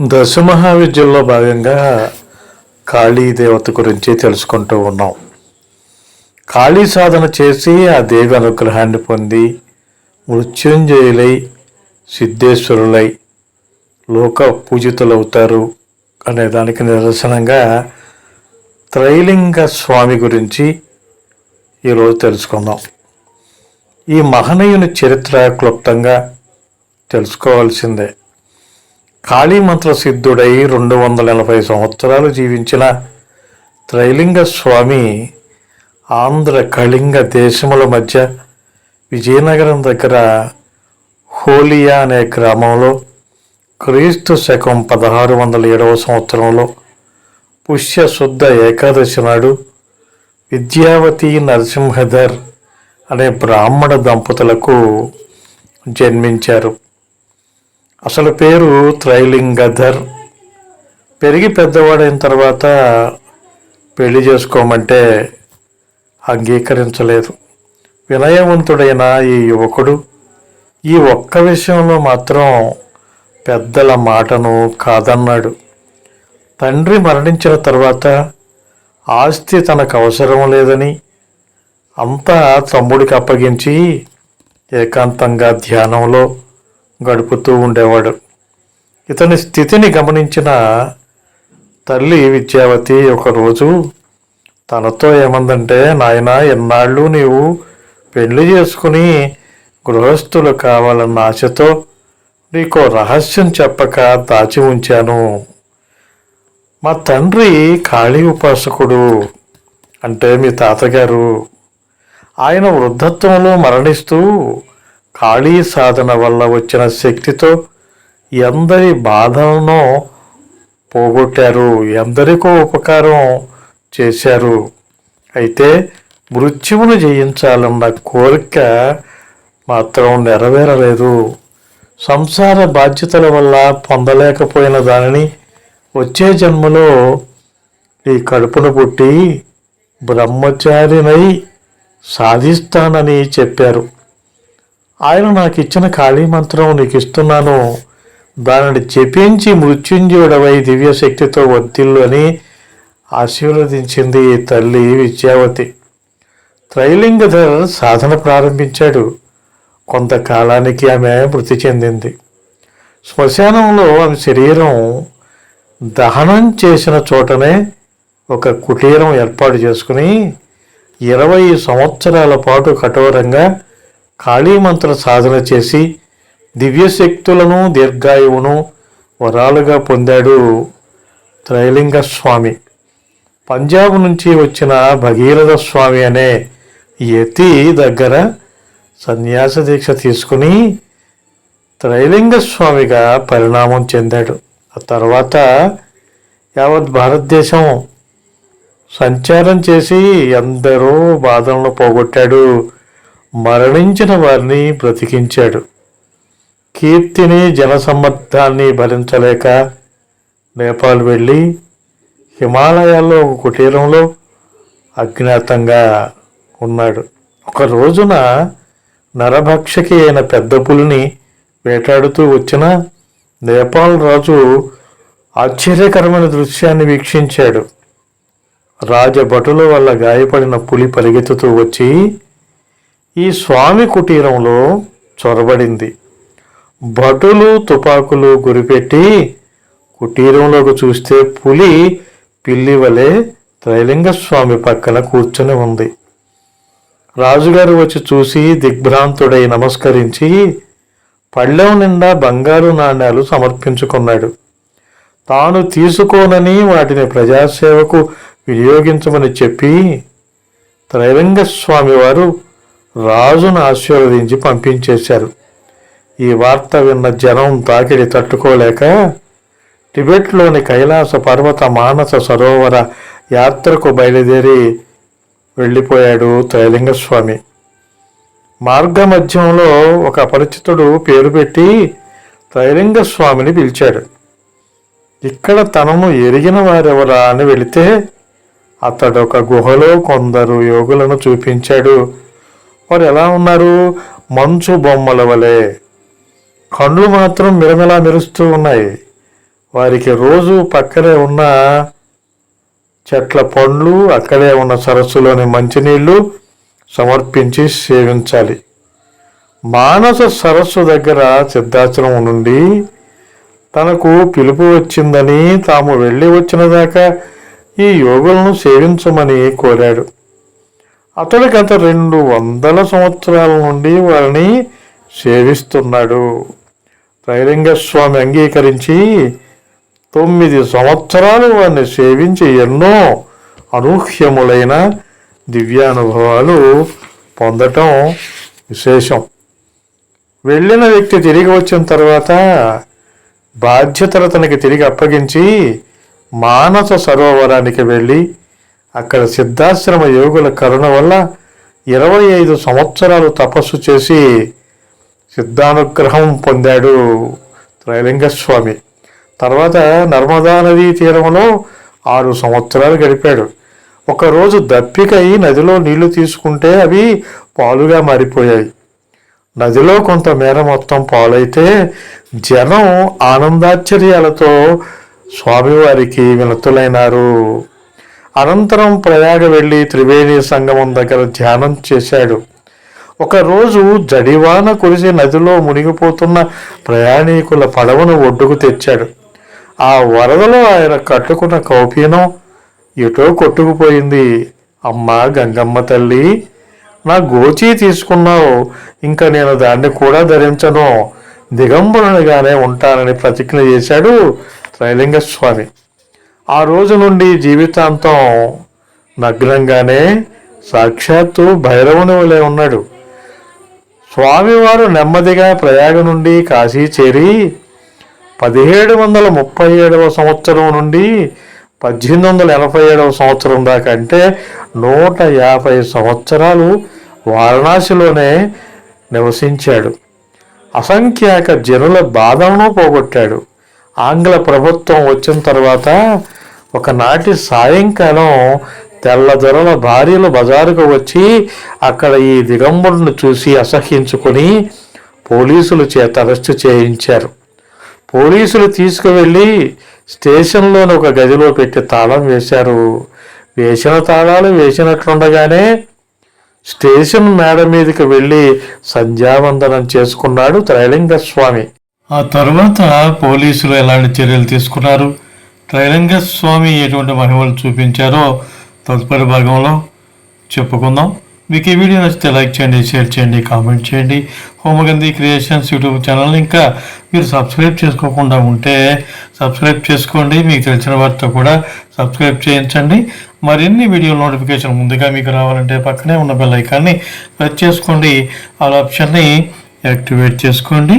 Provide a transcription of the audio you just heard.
దశమహావిద్యల్లో భాగంగా కాళీ దేవత గురించి తెలుసుకుంటూ ఉన్నాం. కాళీ సాధన చేసి ఆ దేవి అనుగ్రహాన్ని పొంది మృత్యుంజయులై సిద్ధేశ్వరులై లోక పూజితులవుతారు అనే దానికి నిదర్శనంగా త్రైలింగ స్వామి గురించి ఈరోజు తెలుసుకుందాం. ఈ మహనీయుని చరిత్ర క్లుప్తంగా తెలుసుకోవాల్సిందే. కాళీమంత్ర సిద్ధుడై రెండు వందల ఎనభై సంవత్సరాలు జీవించిన త్రైలింగ స్వామి ఆంధ్ర కళింగ దేశముల మధ్య విజయనగరం దగ్గర హోలియా అనే గ్రామంలో క్రీస్తు శకం పదహారు వందల ఏడవ సంవత్సరంలో పుష్య శుద్ధ ఏకాదశి నాడు విద్యావతి నరసింహధర్ అనే బ్రాహ్మణ దంపతులకు జన్మించారు. అసలు పేరు త్రైలింగధర్. పెరిగి పెద్దవాడైన తర్వాత పెళ్ళి చేసుకోమంటే అంగీకరించలేదు. వినయవంతుడైన ఈ యువకుడు ఈ ఒక్క విషయంలో మాత్రం పెద్దల మాటను కాదన్నాడు. తండ్రి మరణించిన తర్వాత ఆస్తి తనకు అవసరం లేదని అంతా తమ్ముడికి అప్పగించి ఏకాంతంగా ధ్యానంలో గడుపుతూ ఉండేవాడు. ఇతని స్థితిని గమనించిన తల్లి విద్యావతి ఒకరోజు తనతో ఏమందంటే నాయన ఎన్నాళ్ళు నీవు పెళ్ళి చేసుకుని గృహస్థులు కావాలన్న ఆశతో నీకో రహస్యం చెప్పక దాచి ఉంచాను. మా తండ్రి కాళీ ఉపాసకుడు అంటే మీ తాతగారు. ఆయన వృద్ధత్వంలో మరణిస్తూ ఖాళీ సాధన వల్ల వచ్చిన శక్తితో ఎందరి బాధలను పోగొట్టారు ఎందరికో ఉపకారం చేశారు. అయితే మృత్యువును జయించాలన్న కోరిక మాత్రం నెరవేరలేదు. సంసార బాధ్యతల వల్ల పొందలేకపోయిన దానిని వచ్చే జన్మలో ఈ కడుపును పుట్టి బ్రహ్మచారినై సాధిస్తానని చెప్పారు. ఆయన నాకు ఇచ్చిన ఖాళీ మంత్రం నీకు ఇస్తున్నాను దానిని చెప్పించి మృత్యుంజయుడవై దివ్యశక్తితో వర్తిల్లు అని ఆశీర్వదించింది తల్లి విద్యావతి. త్రైలింగధర్ సాధన ప్రారంభించాడు. కొంతకాలానికి ఆమె మృతి చెందింది. శ్మశానంలో ఆమె శరీరం దహనం చేసిన చోటనే ఒక కుటీరం ఏర్పాటు చేసుకుని ఇరవై సంవత్సరాల పాటు కఠోరంగా కాళీమంత్ర సాధన చేసి దివ్యశక్తులను దీర్ఘాయువును వరాలుగా పొందాడు త్రైలింగ స్వామి. పంజాబ్ నుంచి వచ్చిన భగీరథ స్వామి అనే యతి దగ్గర సన్యాస దీక్ష తీసుకుని త్రైలింగ స్వామిగా పరిణామం చెందాడు. ఆ తర్వాత యావత్ భారతదేశం సంచారం చేసి ఎందరో బాధలను పోగొట్టాడు మరణించిన వారిని బ్రతికించాడు. కీర్తిని జనసమ్మర్థాన్ని భరించలేక నేపాల్ వెళ్ళి హిమాలయాల్లో ఒక కుటీరంలో అజ్ఞాతంగా ఉన్నాడు. ఒక రోజున నరభక్షకి అయిన పెద్ద పులిని వేటాడుతూ వచ్చిన నేపాల్ రాజు ఆశ్చర్యకరమైన దృశ్యాన్ని వీక్షించాడు. రాజభటుల వల్ల గాయపడిన పులి పరిగెత్తుతూ వచ్చి ఈ స్వామి కుటీరంలో చొరబడింది. భటులు తుపాకులు గురిపెట్టి కుటీరంలోకి చూస్తే పులి పిల్లి వలె త్రైలింగస్వామి పక్కన కూర్చొని ఉంది. రాజుగారు వచ్చి చూసి దిగ్భ్రాంతుడై నమస్కరించి పళ్ళెం నిండా బంగారు నాణ్యాలు సమర్పించుకున్నాడు. తాను తీసుకోనని వాటిని ప్రజాసేవకు వినియోగించమని చెప్పి త్రైలింగస్వామి వారు రాజును ఆశీర్వదించి పంపించేశారు. ఈ వార్త విన్న జనం తాకిడి తట్టుకోలేక టిబెట్లోని కైలాస పర్వత మానస సరోవర యాత్రకు బయలుదేరి వెళ్ళిపోయాడు త్రైలింగస్వామి. మార్గమధ్యంలో ఒక అపరిచితుడు పేరు పెట్టి త్రైలింగస్వామిని పిలిచాడు. ఇక్కడ తనను ఎరిగిన వారెవరా అని వెళితే అతడు ఒక గుహలో కొందరు యోగులను చూపించాడు. వారు ఎలా ఉన్నారు? మంచు బొమ్మల వలె. కళ్ళు మాత్రం మిరమిలా మెరుస్తూ ఉన్నాయి. వారికి రోజు పక్కనే ఉన్న చెట్ల పండ్లు అక్కడే ఉన్న సరస్సులోని మంచినీళ్ళు సమర్పించి సేవించాలి. మానస సరస్సు దగ్గర సిద్ధాచలం నుండి తనకు పిలుపు వచ్చిందని తాము వెళ్ళి వచ్చిన దాకా ఈ యోగులను సేవించమని కోరాడు. అతడు గత రెండు వందల సంవత్సరాల నుండి వారిని సేవిస్తున్నాడు. త్రైలింగస్వామి అంగీకరించి తొమ్మిది సంవత్సరాలు వారిని సేవించి ఎన్నో అనూహ్యములైన దివ్యానుభవాలు పొందటం విశేషం. వెళ్ళిన వ్యక్తి తిరిగి వచ్చిన తర్వాత బాధ్యతలు తనకి తిరిగి అప్పగించి మానస సరోవరానికి వెళ్ళి అక్కడ సిద్ధాశ్రమ యోగుల కరుణ వల్ల ఇరవై ఐదు సంవత్సరాలు తపస్సు చేసి సిద్ధానుగ్రహం పొందాడు త్రైలింగస్వామి. తర్వాత నర్మదా నదీ తీరంలో ఆరు సంవత్సరాలు గడిపాడు. ఒకరోజు దప్పికై నదిలో నీళ్ళు తీసుకుంటే అవి పాలుగా మారిపోయాయి. నదిలో కొంత మేర మొత్తం పాలైతే జనం ఆనందాశ్చర్యాలతో స్వామివారికి వినతులైనారు. అనంతరం ప్రయాగ వెళ్ళి త్రివేణి సంగమం దగ్గర ధ్యానం చేశాడు. ఒకరోజు జడివాన కురిసి నదిలో మునిగిపోతున్న ప్రయాణికుల పడవను ఒడ్డుకు తెచ్చాడు. ఆ వరదలో ఆయన కట్టుకున్న కౌపీనం ఎటో కొట్టుకుపోయింది. అమ్మా గంగమ్మ తల్లి నా గోచి తీసుకున్నావు. ఇంకా నేను దాన్ని కూడా ధరించను. దిగంబరునిగానే ఉంటానని ప్రతిజ్ఞ చేశాడు త్రైలింగస్వామి. ఆ రోజు నుండి జీవితాంతం నగ్నంగానే సాక్షాత్తు భైరవుని వలె ఉన్నాడు. స్వామివారు నెమ్మదిగా ప్రయాగ నుండి కాశీ చేరి పదిహేడు వందల ముప్పై ఏడవ సంవత్సరం నుండి పద్దెనిమిది వందల ఎనభై ఏడవ సంవత్సరం దాకా అంటే నూట యాభై సంవత్సరాలు వారణాసిలోనే నివసించాడు. అసంఖ్యాక జనుల బాధలను పోగొట్టాడు. ఆంగ్ల ప్రభుత్వం వచ్చిన తర్వాత ఒకనాటి సాయంకాలం తెల్లదొరల భార్యలు బజారుకు వచ్చి అక్కడ ఈ దిగంబరును చూసి అసహ్యించుకొని పోలీసుల చేత అరెస్టు చేయించారు. పోలీసులు తీసుకువెళ్ళి స్టేషన్లోని ఒక గదిలో పెట్టి తాళం వేశారు. వేసిన తాళాలు వేసినట్లుండగానే స్టేషన్ మేడ మీదకి వెళ్ళి సంధ్యావందనం చేసుకున్నాడు త్రైలింగ స్వామి ఆ తర్వాత పోలీసులు ఎలాంటి చర్యలు తీసుకున్నారు? త్రైలింగ స్వామి ఎటువంటి మహిమలు చూపించారో తదుపరి భాగంలో చెప్పుకుందాం. మీకు ఈ వీడియో నచ్చితే లైక్ చేయండి షేర్ చేయండి కామెంట్ చేయండి. హోమగంధి క్రియేషన్స్ యూట్యూబ్ ఛానల్ ఇంకా మీరు సబ్స్క్రైబ్ చేసుకోకుండా ఉంటే సబ్స్క్రైబ్ చేసుకోండి. మీకు తెలిసిన వారితో కూడా సబ్స్క్రైబ్ చేయించండి. మరిన్ని వీడియో నోటిఫికేషన్ ముందుగా మీకు రావాలంటే పక్కనే ఉన్న బెల్ ఐకాన్ని ప్రెస్ చేసుకోండి. ఆ ఆప్షన్ని యాక్టివేట్ చేసుకోండి.